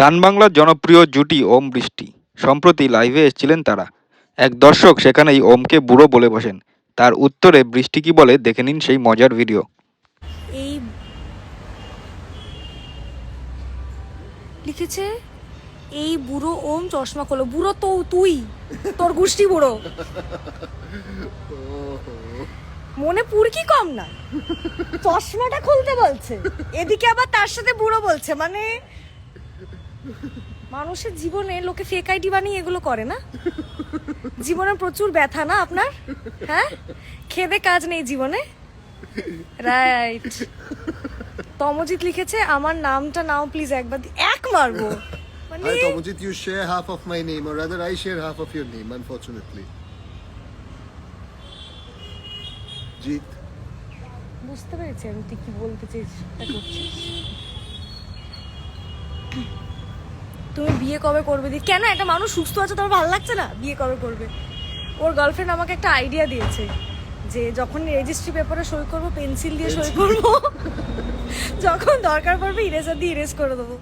সান বাংলার জনপ্রিয় জুটি ওম বৃষ্টি। সম্প্রতি লাইভে এসেছিলেন তারা। এক দর্শক সেখানেই ওমকে বুড়ো বলে বসেন। তার উত্তরে বৃষ্টি কি বলে দেখে নিন সেই মজার ভিডিও। এই লিখেছে, এই বুড়ো ওম চশমা খোলো। বুড়ো তো তুই, তোর গুষ্টি বুড়ো। মনে পুরকি কম না। চশমাটা খুলতে বলছে। এদিকে আবার তার সাথে বুড়ো বলছে। মানে মানুষের জীবনে লোকে ফেক আইডি বানিয়ে এগুলো করে না? জীবনে প্রচুর ব্যথা না আপনার? হ্যাঁ? খেদে কাজ নেই জীবনে? রাইট তমজিৎ লিখেছে আমার নামটা নাও প্লিজ একবার এক মারবো। মানে Hi you share half of my my name, rather I share half of your name, unfortunately. Jeet, বুঝতে পেরেছি আমি তুই কি বলতে চেষ্টা করছিস। তুমি বিয়ে কবে করবে? দি কেন একটা মানুষ সুস্থ আছে তোমার ভালো লাগছে না? বিয়ে কবে করবে? ওর গার্লফ্রেন্ড আমাকে একটা আইডিয়া দিয়েছে যে যখন রেজিস্ট্রি পেপারে সই করব পেন্সিল দিয়ে সই করব যখন দরকার পড়বে ইরেজার দিয়ে ইরেজ করে দেবো।